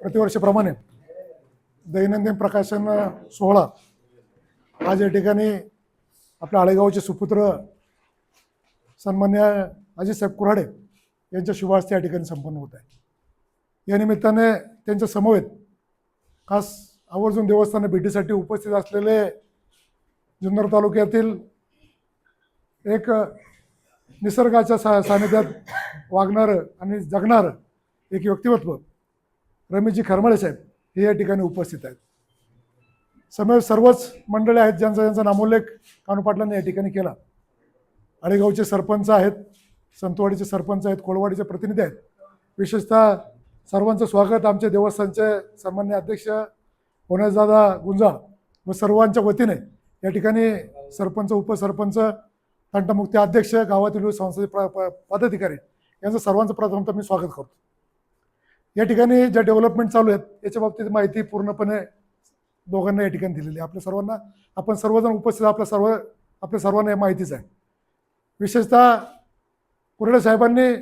प्रतिवर्षाप्रमाणे दैनंदिन प्रकाशन सोहळा आज या ठिकाणी आपल्या आळेगावचे सुपुत्र सन्मान्य अजितसाहेब कुऱ्हाडे यांच्या शुभास्ते या ठिकाणी संपन्न होत आहे. या निमित्ताने त्यांच्या समवेत खास आवर्जून देवस्थान भेटीसाठी उपस्थित असलेले जुन्नर तालुक्यातील एक निसर्गाच्या सा सानिध्यात वागणारं आणि जगणारं एक व्यक्तिमत्व रमेशजी खरमाळे साहेब हे या ठिकाणी उपस्थित आहेत. समय सर्वच मंडळे आहेत ज्यांचा ज्यांचा नामोल्लेख कानू पाटलांनी या ठिकाणी केला. आळेगावचे सरपंच आहेत संतवाडीचे सरपंच आहेत कोळवाडीचे प्रतिनिधी आहेत. विशेषतः सर्वांचं स्वागत आमचे देवस्थानचे सन्मान्य अध्यक्ष होण्यादादा गुंजाळ व सर्वांच्या वतीने या ठिकाणी सरपंच उपसरपंच तंटमुक्ती अध्यक्ष गावातील संस्थेचे प्र प- पदाधिकारी यांचं सर्वांचं प्रथमतः मी स्वागत करतो. या ठिकाणी ज्या डेव्हलपमेंट चालू आहेत याच्या बाबतीत माहिती पूर्णपणे दोघांना या ठिकाणी दिलेली आहे. आपल्या सर्वांना आपण सर्वजण उपस्थित आपल्या सर्व आपल्या सर्वांना हे माहितीच आहे. विशेषतः कुरडे साहेबांनी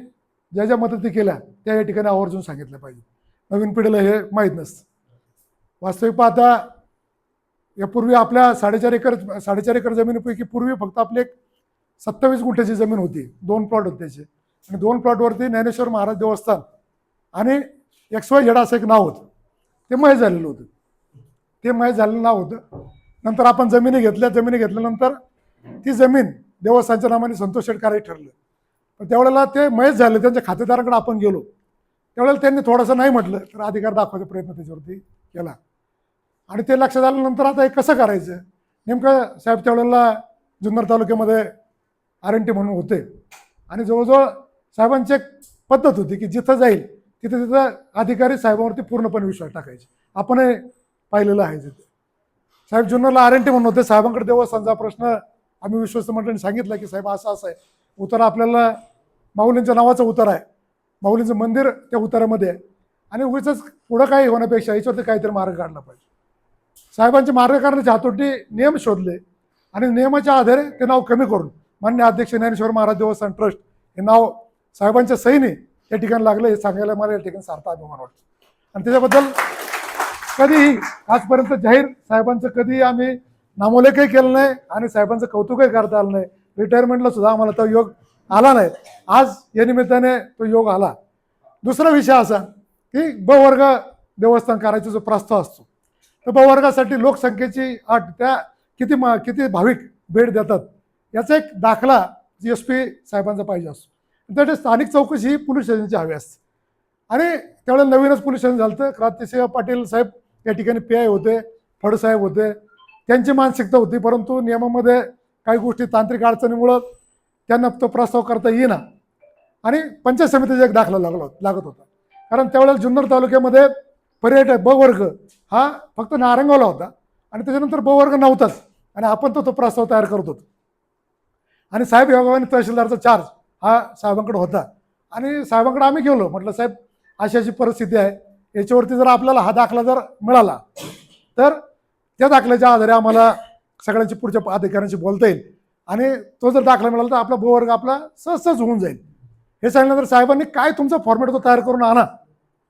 ज्या ज्या मदती केल्या त्या या ठिकाणी आवर्जून सांगितल्या पाहिजे नवीन पिढीला हे माहीत नसतं. वास्तविक पाहता यापूर्वी आपल्या साडेचार एकर साडेचार एकर जमिनीपैकी पूर्वी फक्त आपली एक सत्तावीस गुंठ्याची जमीन होती. दोन प्लॉट होते त्याचे. आणि दोन प्लॉटवरती ज्ञानेश्वर महाराज देवस्थान आणि एक्स वाय झेड असं एक नाव होतं. ते मय झालेलं होतं. ते मय झालेलं नाव होतं. नंतर आपण जमिनी घेतल्या. जमिनी घेतल्यानंतर ती जमीन देवस्थानच्या नावाने संतोष शेठ ठरलं. पण त्यावेळेला ते मयच झालं. त्यांच्या खातेदारांकडे आपण गेलो. त्यावेळेला त्यांनी थोडंसं नाही म्हटलं तर अधिकार दाखवायचा प्रयत्न त्याच्यावरती केला. आणि ते लक्षात आल्यानंतर आता हे कसं करायचं? नेमकं साहेब त्यावेळेला जुन्नर तालुक्यामध्ये आर एन टी म्हणून होते. आणि जवळजवळ साहेबांची एक पद्धत होती की जिथं जाईल तिथं तिथं अधिकारी साहेबांवरती पूर्णपणे विश्वास टाकायचे. आपणही पाहिलेलं आहे तिथे. साहेब जुन्नरला आर एन टी म्हणून होते. साहेबांकडे देवस्थानचा प्रश्न आम्ही विश्वस्त मंडळीने सांगितलं की साहेब असं असं आहे. उतारा आपल्याला माऊलींच्या नावाचं उतार आहे. माऊलींचं मंदिर त्या उतारामध्ये आहे. आणि उगीच पुढं काही होण्यापेक्षा याच्यावरती काहीतरी मार्ग काढला पाहिजे. साहेबांचे मार्ग काढण्याचे हातोटी नियम शोधले. आणि नियमाच्या आधारे ते नाव कमी करून मान्य अध्यक्ष ज्ञानेश्वर महाराज देवस्थान ट्रस्ट हे नाव साहेबांच्या सहीने या ठिकाणी लागलं हे सांगायला मला या ठिकाणी सार्थ अभिमान वाटतो. आणि त्याच्याबद्दल कधीही आजपर्यंत जाहीर साहेबांचं कधीही आम्ही नामोलेखही केलं नाही आणि साहेबांचं कौतुकही करता आलं नाही. रिटायरमेंटला सुद्धा आम्हाला तो योग आला नाही. आज या निमित्ताने तो योग आला. दुसरा विषय असा की ब वर्ग देवस्थान करायचा जो प्रस्ताव असतो तर ब वर्गासाठी लोकसंख्येची अट त्या किती मा किती भाविक भेट देतात याचा एक दाखला जी एस पी साहेबांचा पाहिजे असतो. त्यासाठी स्थानिक चौकशी ही पोलीस स्टेशनची हवी असते. आणि त्यावेळेला नवीनच पोलीस स्टेशन झालं होतं. क्रांतिसिंह पाटील साहेब या ठिकाणी पी आय होते फडसाहेब होते. त्यांची मानसिकता होती परंतु नियमामध्ये काही गोष्टी तांत्रिक अडचणीमुळं त्यांना तो प्रस्ताव करता येईना. आणि पंचायत समितीचा एक दाखला लागला होता- लागत होता. कारण त्यावेळेला जुन्नर तालुक्यामध्ये पर्यटक ब वर्ग हा फक्त नारंगावला होता. आणि त्याच्यानंतर ब वर्ग नव्हताच. आणि आपण तो तो प्रस्ताव तयार करत होतो. आणि साहेब योगाने तहसीलदारचा चार्ज हा साहेबांकडे होता. आणि साहेबांकडे आम्ही गेलो. म्हटलं साहेब अशी अशी परिस्थिती आहे. याच्यावरती जर आपल्याला हा दाखला जर मिळाला तर त्या दाखल्याच्या आधारे आम्हाला सगळ्यांची पुढच्या अधिकाऱ्यांशी बोलता येईल. आणि तो जर दाखला मिळाला तर आपला भूवर्ग आपला सहज सहज होऊन जाईल. हे सांगितल्यानंतर साहेबांनी काय तुमचा फॉर्मॅट तो तयार करून आणा.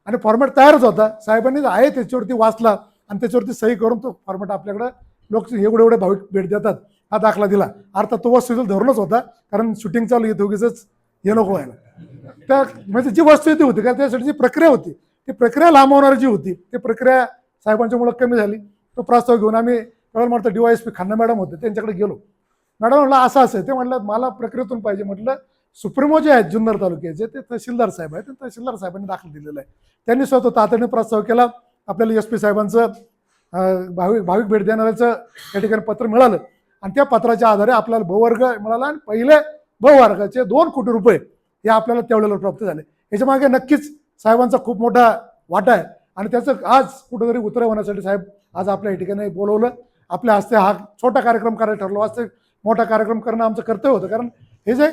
आणि फॉर्मॅट तयारच होता. साहेबांनी आहे त्याच्यावरती वाचला आणि त्याच्यावरती सही करून तो फॉर्मॅट आपल्याकडं लोक एवढे एवढे भाविक भेट देतात. हा दाखला दिला. अर्थात तो वस्तू धरूनच होता कारण शूटिंग चालू येते उगीच हे नको व्हायला. त्या म्हणजे जी वस्तू ती होती कारण त्यासाठी जी प्रक्रिया होती ती प्रक्रिया लांबवणारी जी होती ती प्रक्रिया साहेबांच्यामुळं कमी झाली. तो प्रस्ताव घेऊन आम्ही त्यावेळेला एस पी खन्ना मॅडम होते त्यांच्याकडे गेलो. मॅडम म्हटलं असं असं आहे. ते म्हटलं मला प्रक्रियेतून पाहिजे. म्हटलं सुप्रीमो जे आहेत जुन्नर तालुक्याचे ते तहसीलदार साहेब आहेत ते तहसीलदार साहेबांनी दाखल दिलेलं आहे. त्यांनी स्वतः तातडीने प्रस्ताव केला. आपल्याला एस पी साहेबांचं भावी भाविक भाविक भेट देणाऱ्याचं त्या ठिकाणी पत्र मिळालं. आणि त्या पत्राच्या आधारे आपल्याला भवर्ग मिळाला आणि पहिले ब वर्गाचे दोन कोटी रुपये हे आपल्याला तेवढ्याला प्राप्त झाले. याच्या मागे नक्कीच साहेबांचा खूप मोठा वाटा आहे. आणि त्याचं आज कुठंतरी उतर होण्यासाठी साहेब आज आपल्या या ठिकाणी बोलवलं. आपल्या हस्ते हा छोटा कार्यक्रम करायला ठरलो. असते मोठा कार्यक्रम करणं आमचं कर्तव्य होतं. कारण हे जे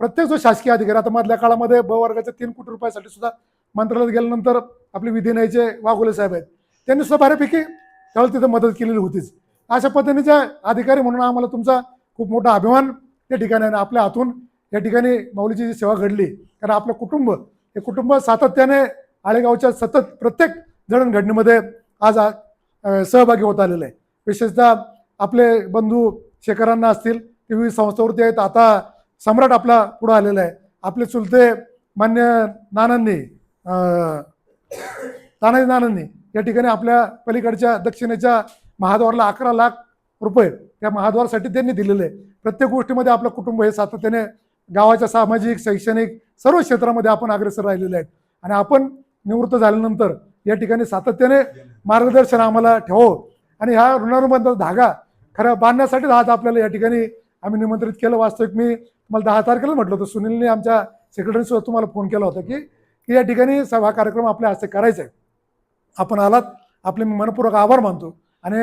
प्रत्येक जो शासकीय अधिकारी आता मधल्या काळामध्ये ब वर्गाच्या तीन कोटी रुपयासाठी सुद्धा मंत्रालयात गेल्यानंतर आपले विधी वाघोले साहेब आहेत. त्यांनी सुद्धा बऱ्यापैकी त्यावेळेला तिथं मदत केलेली होतीच. अशा पद्धतीचे अधिकारी म्हणून आम्हाला तुमचा खूप मोठा अभिमान या ठिकाणी आहे आपल्या हातून या ठिकाणी माऊलीची जी सेवा घडली कारण आपलं कुटुंब हे कुटुंब सातत्याने आळेगावच्या सतत प्रत्येक जडणघडणीमध्ये आज सहभागी होत आलेलं आहे. विशेषतः आपले बंधू शेखरांना असतील ते विविध संस्थावरती आहेत. आता सम्राट आपला पुढं आलेला आहे. आपले चुलते मान्य नानांनी तानाजी नानांनी या ठिकाणी आपल्या पलीकडच्या दक्षिणेच्या महाद्वारला अकरा लाख रुपये त्या महाद्वारासाठी त्यांनी दिलेले. आहे प्रत्येक गोष्टीमध्ये आपलं कुटुंब हे सातत्याने गावाच्या सामाजिक शैक्षणिक सर्व क्षेत्रामध्ये आपण अग्रेसर राहिलेले आहेत. आणि आपण निवृत्त झाल्यानंतर या ठिकाणी सातत्याने मार्गदर्शन आम्हाला ठेवो आणि ह्या ऋणानुबंध धागा खरं बांधण्यासाठी आज आपल्याला या ठिकाणी आम्ही निमंत्रित केलं. वास्तविक मी तुम्हाला दहा तारखेला म्हटलं होतं. सुनीलने आमच्या सेक्रेटरीसोबत तुम्हाला फोन केला होता की की या ठिकाणी सभा कार्यक्रम आपल्या हस्ते करायचा आहे. आपण आलात. आपले मी मनपूर्वक आभार मानतो. आणि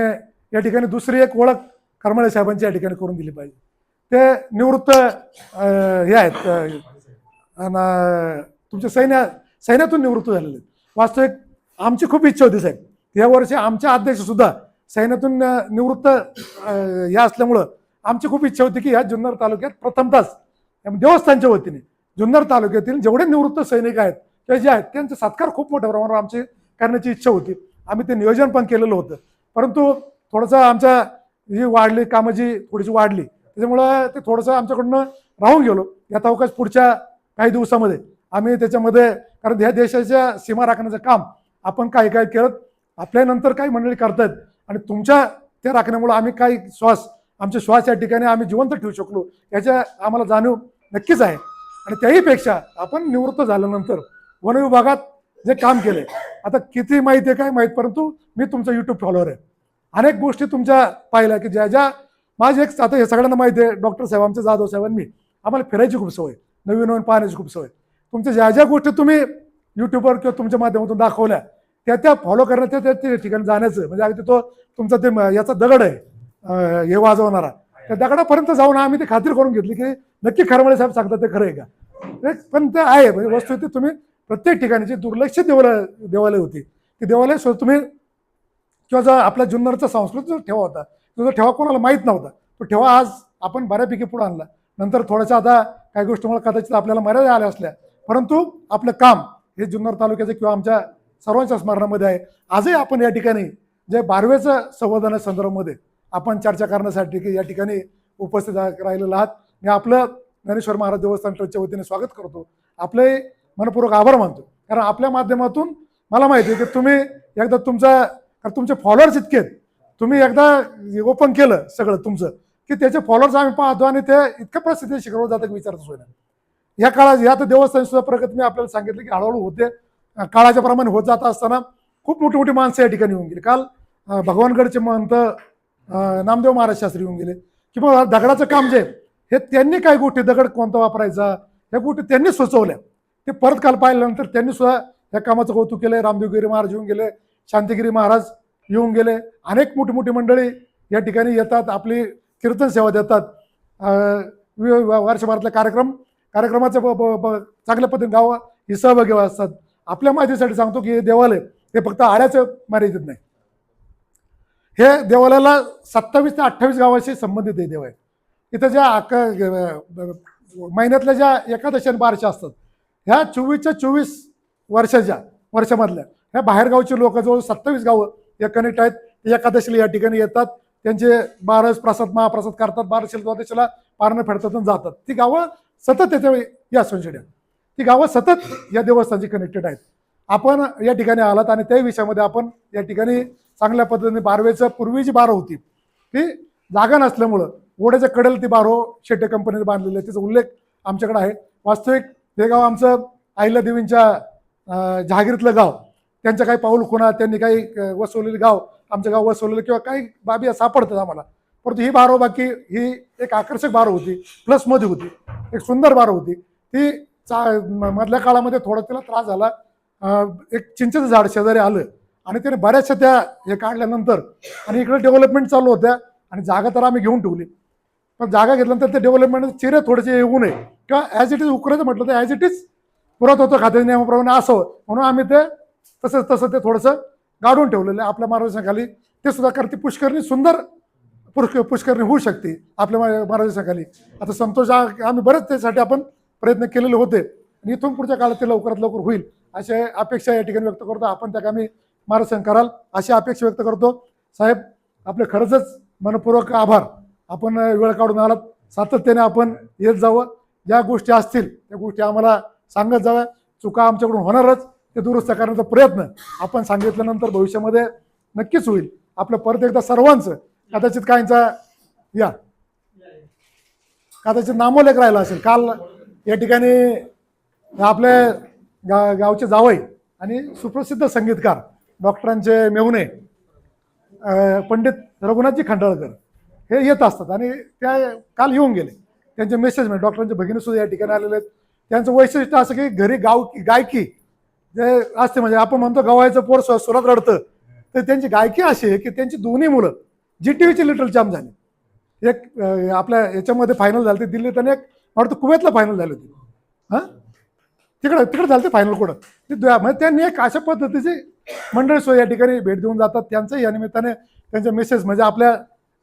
या ठिकाणी दुसरी एक ओळख करमाळे साहेबांची या ठिकाणी करून दिली पाहिजे. ते निवृत्त हे आहेत तुमच्या अन, सैन्य सैन्यातून निवृत्त झालेले आहेत. वास्तविक आमची खूप इच्छा होती साहेब. या वर्षी आमच्या अध्यक्ष सुद्धा सैन्यातून निवृत्त या असल्यामुळं आमची खूप इच्छा होती की ह्या जुन्नर तालुक्यात प्रथमतःच देवस्थानच्या वतीने जुन्नर तालुक्यातील जेवढे निवृत्त सैनिक आहेत ते जे आहेत त्यांचा सत्कार खूप मोठ्या प्रमाणावर आमची करण्याची इच्छा होती. आम्ही ते नियोजन पण केलेलं होतं. परंतु थोडंसं आमच्या ही वाढली कामं जी थोडीशी वाढली. त्याच्यामुळं ते थोडंसं आमच्याकडनं राहून गेलो. यात अवकाश पुढच्या काही दिवसामध्ये. आम्ही त्याच्यामध्ये कारण ह्या देशाच्या सीमा राखण्याचं काम आपण काय काय करत आपल्यानंतर काही मंडळी करतात. आणि तुमच्या त्या राखण्यामुळं आम्ही काही श्वास आमचे श्वास या ठिकाणी आम्ही जिवंत ठेवू शकलो याच्या आम्हाला जाणीव नक्कीच आहे. आणि त्याहीपेक्षा आपण निवृत्त झाल्यानंतर वन विभागात जे काम केले. आता किती माहिती आहे काय माहीत? परंतु मी तुमचा यूट्यूब फॉलोअर आहे. अनेक गोष्टी तुमच्या पाहिल्या की ज्या ज्या माझी एक आता हे सगळ्यांना माहिती आहे डॉक्टर साहेब आमचे जाधव साहेबांनी आम्हाला फिरायची खूप सवय नवीन नवीन पाहण्याची खूप सवय तुमच्या ज्या ज्या गोष्टी तुम्ही युट्यूबवर किंवा तुमच्या माध्यमातून दाखवल्या त्या त्या फॉलो करण्यात त्या त्या ठिकाणी जाण्याचं म्हणजे अगदी तो तुमचा ते याचा दगड आहे. हे वाजवणारा. त्या दगडापर्यंत जाऊन आम्ही ती खात्री करून घेतली की नक्की खरमळे साहेब सांगतात ते खरं आहे का? पण ते आहे. म्हणजे वस्तू ते तुम्ही प्रत्येक ठिकाणी जी दुर्लक्षित देवालय देवालय होती ते देवालय सुद्धा तुम्ही किंवा जो आपल्या जुन्नरचा संस्कृत जो ठेवा होता तो ठेवा कोणाला माहीत नव्हता तो ठेवा आज आपण बऱ्यापैकी पुढे आणला. नंतर थोड्याशा आता काही गोष्टीमुळे कदाचित आपल्याला मर्यादा आल्या असल्या परंतु आपलं काम हे जुन्नर तालुक्याचं किंवा आमच्या सर्वांच्या स्मरणामध्ये आहे. आजही आपण या ठिकाणी जे बारवेचं संवर्धन संदर्भामध्ये आपण चर्चा करण्यासाठी की या ठिकाणी उपस्थित राहिलेलं आहात. मी आपलं ज्ञानेश्वर महाराज देवस्थान ट्रस्टच्या वतीने स्वागत करतो. आपले मनपूर्वक आभार मानतो. कारण आपल्या माध्यमातून मला माहिती आहे की तुम्ही एकदा तुमचा कारण तुमचे फॉलोअर्स इतके आहेत तुम्ही एकदा ओपन केलं सगळं तुमचं की त्याचे फॉलोअर्स आम्ही पाहतो आणि ते इतक्या प्रसिद्धी शिकवलं जातं की विचारतो सोय या काळात या तर देवस्थान सुद्धा प्रगती मी आपल्याला सांगितलं की हळूहळू होते. काळाच्या प्रमाणे होत जात असताना खूप मोठी मोठी माणसं या ठिकाणी येऊन गेली. काल भगवानगडचे महंत नामदेव महाराज शास्त्री होऊन गेले. किंवा दगडाचं काम जे आहे, हे त्यांनी काही गोष्टी दगड कोणता वापरायचा या गोष्टी त्यांनी सुचवल्या. ते परत काल पाहिल्यानंतर त्यांनी सुद्धा या कामाचं कौतुक केलं रामदेवगिरी महाराज येऊन गेले शांतिगिरी महाराज येऊन गेले. अनेक मोठी मोठी मंडळी या ठिकाणी येतात आपली कीर्तन सेवा देतात. अं, वर्षभरातले कार्यक्रम कार्यक्रमाचं चांगल्या पद्धतीने गाव ही सहभागी असतात. आपल्या माहितीसाठी सांगतो की हे देवालय हे फक्त आड्याचं मर्यादित नाही. हे देवालयाला सत्तावीस ते अठ्ठावीस गावाशी संबंधित हे देव आहे इथं ज्या अक महिन्यातल्या ज्या एकादशी आणि बारशा असतात ह्या चोवीसच्या चोवीस वर्षाच्या वर्षामधल्या ह्या बाहेरगावची लोक जवळ सत्तावीस गावं या कनेक्ट आहेत. ते एकादशीला या ठिकाणी येतात. त्यांचे बारस प्रसाद महाप्रसाद करतात. बारशील द्वादशीला पारणं फेडतात आणि जातात. ती गावं सतत त्याच्या या सोनशेड्या. ती गावं सतत या देवस्थानशी कनेक्टेड आहेत. आपण या ठिकाणी आलात आणि त्या विषयामध्ये आपण या ठिकाणी चांगल्या पद्धतीने बारवेचं पूर्वी जी बारं होती ती जागा नसल्यामुळं ओढ्याच्या कडेला ती बारो शेट्टे कंपनीने बांधलेली आहे तिचा उल्लेख आमच्याकडे आहे. वास्तविक हे गाव आमचं आईला देवींच्या अं, जहागीरीतलं गाव. त्यांचं काही पाऊल खुणा त्यांनी काही वसवलेलं गाव आमचं गाव वसवलेलं किंवा काही बाबी सापडतात आम्हाला. परंतु ही बारो बाकी ही एक आकर्षक बारो होती प्लसमध्ये होती. एक सुंदर बारो होती. ती चा मधल्या काळामध्ये थोडा तिला त्रास झाला. एक चिंचेचं झाड शेजारी आलं आणि त्याने बऱ्याचशा त्या हे काढल्यानंतर आणि इकडे डेव्हलपमेंट चालू होत्या आणि जागा तर आम्ही घेऊन ठेवली. पण जागा घेतल्यानंतर ते डेव्हलपमेंट चिरे थोडेसे येऊ नये. किंवा ॲज इट इज उकरायचं म्हटलं तर ॲज इट इज पुरत होतं खात्याच्या नियमाप्रमाणे असं म्हणून आम्ही ते तसंच तसं ते थोडंसं गाडून ठेवलेलं आहे. आपल्या मार्गदर्शनाखाली ते सुद्धा करते पुष्करणी सुंदर पुष्क पुष्करणी होऊ शकते आपल्या मार्गदर्शनाखाली. आता संतोष आ- आम्ही बरेच त्यासाठी आपण प्रयत्न केलेले होते. आणि इथून पुढच्या काळात ते लवकरात लवकर होईल. अशी अपेक्षा या ठिकाणी व्यक्त करतो. आपण त्या कामी मार्गदर्शन कराल अशी अपेक्षा व्यक्त करतो. साहेब आपले खरंच मनपूर्वक आभार. आपण वेळ काढून आलात. सातत्याने आपण येत जावं. ज्या गोष्टी असतील त्या गोष्टी आम्हाला सांगत जाव्या चुका आमच्याकडून होणारच ते दुरुस्त करण्याचा प्रयत्न आपण सांगितल्यानंतर भविष्यामध्ये नक्कीच होईल. आपलं परत एकदा सर्वांचं कदाचित काहींचा या. कदाचित नामोलेख राहिला असेल. काल या ठिकाणी आपले गा गावचे जावई आणि सुप्रसिद्ध संगीतकार डॉक्टरांचे मेवणे पंडित रघुनाथजी खंडाळकर हे येत असतात आणि त्या काल येऊन गेले. त्यांचे मेसेज म्हणजे डॉक्टरांचे भगिनी सुद्धा या ठिकाणी आलेले आहेत. त्यांचं वैशिष्ट्य असं की घरी गाव गायकी जे असते म्हणजे आपण म्हणतो गवायचं पोर स्व- सुरात रडतं. तर त्यांची गायकी अशी आहे की त्यांची दोन्ही मुलं जी टी व्हीचे लिटल चॅम्प झाली. एक आपल्या याच्यामध्ये फायनल झाली दिल्लीत आणि एक वाटतं कुवेतला फायनल झाली होती. हां? तिकडं तिकडं झालं ते फायनल कुठं? ते म्हणजे त्यांनी एक अशा पद्धतीची मंडळी सोय या ठिकाणी भेट देऊन जातात. त्यांचंही या निमित्ताने त्यांचे मेसेज म्हणजे आपल्या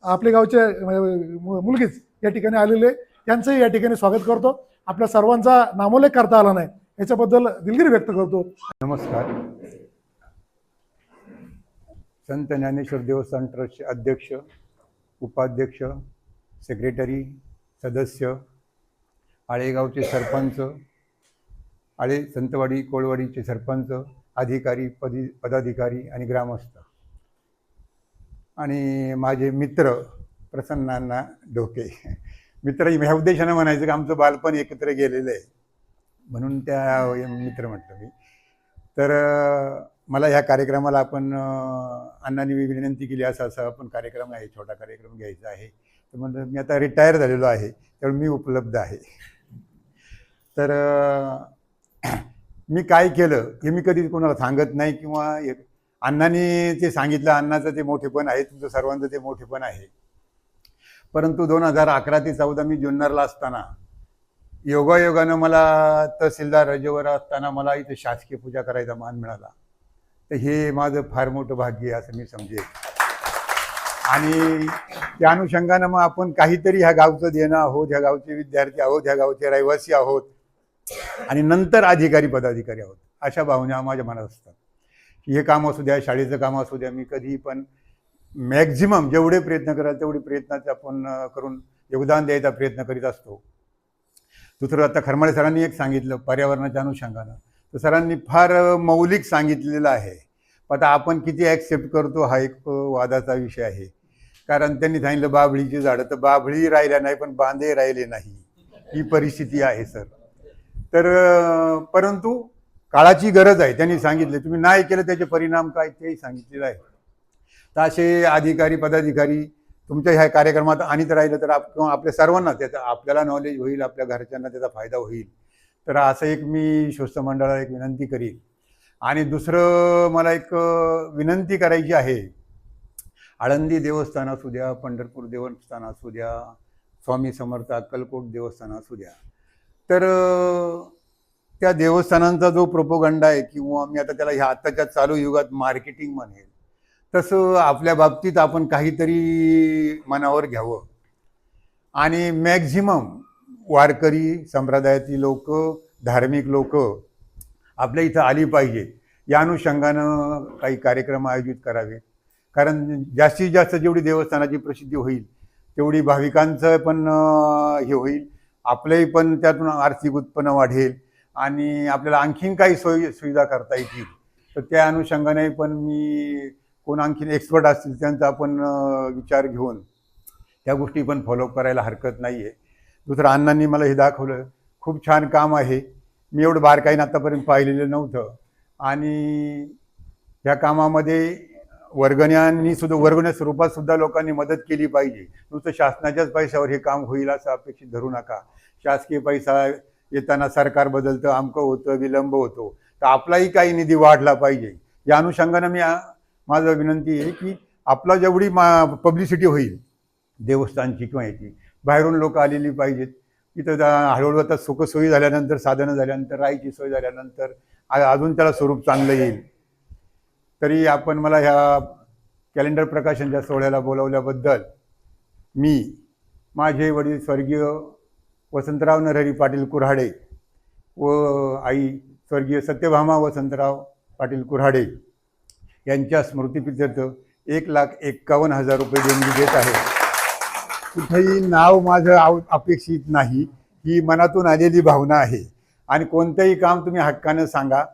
आपल्या गावचे मुलगीच या ठिकाणी आलेले त्यांचंही या ठिकाणी स्वागत करतो. आपल्या सर्वांचा नामोल्लेख करता आला नाही. याच्याबद्दल दिलगिरी व्यक्त करतो. नमस्कार. संत ज्ञानेश्वर देवस्थान ट्रस्टचे अध्यक्ष उपाध्यक्ष सेक्रेटरी सदस्य आळेगावचे सरपंच आळे संतवाडी कोळवाडीचे सरपंच अधिकारी पदी पदाधिकारी आणि ग्रामस्थ. आणि माझे मित्र प्रसन्नांना डोके. मित्र ह्या उद्देशानं म्हणायचं की आमचं बालपण एकत्र गेलेलं आहे. म्हणून त्या मित्र म्हटलं मी. तर मला ह्या कार्यक्रमाला आपण अण्णांनी मी विनंती केली असं असं आपण कार्यक्रम आहे छोटा कार्यक्रम घ्यायचा आहे. तर म्हणलं मी आता रिटायर झालेलो आहे त्यामुळे मी उपलब्ध आहे. तर मी काय केलं हे मी कधी कोणाला सांगत नाही किंवा अण्णांनी ते सांगितलं अण्णाचं ते मोठेपण आहे तुमचं सर्वांचं ते मोठेपण आहे परंतु दोन हजार अकरा ते चौदा मी जुन्नरला असताना योगायोगानं मला तहसीलदार रजेवर असताना मला इथे शासकीय पूजा करायचा मान मिळाला. तर हे माझं फार मोठं भाग्य आहे असं मी समजेल आणि त्या अनुषंगानं मग आपण काहीतरी ह्या गावचं देणं आहोत ह्या गावचे विद्यार्थी आहोत ह्या गावचे रहिवासी आहोत आणि नंतर अधिकारी पदाधिकारी आहोत अशा भावना माझ्या मनात असतात. की हे काम असू द्या शाळेचं काम असू द्या मी कधी पण मॅक्झिमम जेवढे प्रयत्न कराल तेवढे प्रयत्नाचे आपण करून योगदान द्यायचा प्रयत्न करीत असतो. दुसरं आता खरमाळे सरांनी एक सांगितलं पर्यावरणाच्या अनुषंगानं. तर सरांनी फार मौलिक सांगितलेलं आहे. पण आता आपण किती ॲक्सेप्ट करतो हा एक वादाचा विषय आहे. कारण त्यांनी सांगितलं बाभळीची झाडं तर बाभळी राहिल्या नाही पण बांधे राहिले नाही. ही परिस्थिती आहे सर. तर परंतु काळाची गरज आहे. त्यांनी सांगितले तुम्ही नाही केलं त्याचे परिणाम काय तेही सांगितलेलं आहे. तर असे अधिकारी पदाधिकारी तुमच्या ह्या कार्यक्रमात आणत राहिलं तर आप किंवा आपल्या सर्वांना त्याचा आपल्याला नॉलेज होईल आपल्या घरच्यांना त्याचा फायदा होईल. तर असं एक मी स्वस्त मंडळाला एक विनंती करीन. आणि दुसरं मला एक विनंती करायची आहे. आळंदी देवस्थान असू द्या पंढरपूर देवस्थान असू द्या स्वामी समर्थ अक्कलकोट देवस्थान असू द्या. तर त्या देवस्थानांचा जो प्रोपोगंडा आहे किंवा मी आता त्याला ह्या आत्ताच्या चालू युगात मार्केटिंग म्हणेल तसं आपल्या बाबतीत आपण काहीतरी मनावर घ्यावं. आणि मॅक्झिमम वारकरी संप्रदायातील लोक धार्मिक लोक आपल्या इथं आली पाहिजे या अनुषंगानं काही कार्यक्रम आयोजित करावे. कारण जास्तीत जास्त जेवढी देवस्थानाची प्रसिद्धी होईल तेवढी भाविकांचं पण हे होईल. आपलंही पण त्यातून आर्थिक उत्पन्न वाढेल आणि आपल्याला आणखीन काही सोयी सुविधा करता येतील. तर त्या अनुषंगाने पण मी कोण आणखीन एक्सपर्ट असतील त्यांचा आपण विचार घेऊन त्या गोष्टी पण फॉलो करायला हरकत नाही आहे दुसरं अण्णांनी मला हे दाखवलं खूप छान काम आहे. मी एवढं बारकाईनं आत्तापर्यंत पाहिलेलं नव्हतं. आणि ह्या कामामध्ये वर्गण्यांनी सुद्धा वर्गण्या स्वरूपात सुद्धा लोकांनी मदत केली पाहिजे. नुसतं शासनाच्याच पैशावर हे काम होईल असं अपेक्षित धरू नका. शासकीय पैसा येताना सरकार बदलतं अमकं होतं विलंब होतो. तर आपलाही काही निधी वाढला पाहिजे. या अनुषंगानं मी माझं विनंती आहे की आपला जेवढी मा पब्लिसिटी होईल देवस्थानची किंवा याची बाहेरून लोक आलेली पाहिजेत. इथं हळूहळू आता सुखसोयी झाल्यानंतर साधनं झाल्यानंतर राहायची सोय झाल्यानंतर अजून त्याला स्वरूप चांगलं येईल. तरी आपण मला ह्या कॅलेंडर प्रकाशनच्या सोहळ्याला बोलावल्याबद्दल मी माझे वडील स्वर्गीय वसंतराव नरहरी पाटील कुऱ्हाडे व आई स्वर्गीय सत्यभामा वसंतराव पाटील कुऱ्हाडे यांच्या स्मृतीप्रित्यर्थ एक लाख एक्कावन्न हजार रुपये देणगी देत आहे. कुठेही नाव माझं आव- अपेक्षित नाही ही मनातून आलेली भावना आहे. आणि कोणतंही काम तुम्ही हक्कानं सांगा.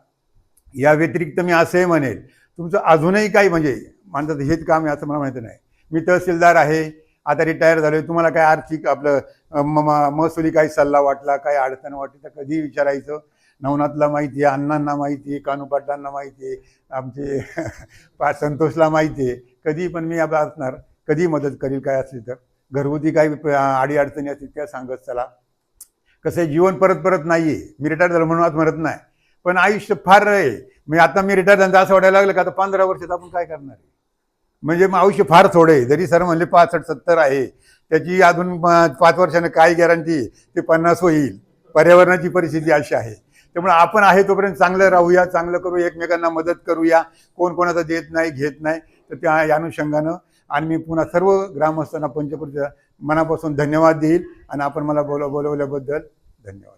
या व्यतिरिक्त मी असंही म्हणेल तुमचं अजूनही काही म्हणजे म्हणतात हेच काम आहे असं मला माहिती नाही. मी तहसीलदार आहे आता रिटायर झालो तुम्हाला काय आर्थिक आपलं म- महसुली काही सल्ला वाटला काय अडचण वाटली तर कधी विचारायचं. नवनाथला माहिती आहे अण्णांना माहिती आहे कानूपाटलांना माहिती आहे आमचे पा संतोषला माहिती आहे. कधी पण मी आपला असणार कधी मदत करील काय असली तर. घरगुती काही आडी अडीअडचणी असतील त्या सांगत चला. कसं आहे जीवन परत परत नाही आहे मी रिटायर झालो म्हणून आज म्हणत नाही. पण आयुष्य फार आहे. म्हणजे आता मी रिटायर झालं असं वाटायला लागलं का आता पंधरा वर्षात आपण काय करणार आहे? म्हणजे मग आयुष्य फार थोडं आहे. जरी सर म्हणले पासष्ट सत्तर आहे त्याची अजून पाच वर्षानं काय गॅरंटी ते पन्नास होईल. पर्यावरणाची परिस्थिती अशी आहे. त्यामुळे आपण आहे तोपर्यंत चांगलं राहूया चांगलं करू एकमेकांना मदत करूया कोण कोणाचं देत नाही घेत नाही. तर त्या या अनुषंगानं आणि मी पुन्हा सर्व ग्रामस्थांना पंचकृतीचा मनापासून धन्यवाद देईल आणि आपण मला बोलव बोलवल्याबद्दल धन्यवाद.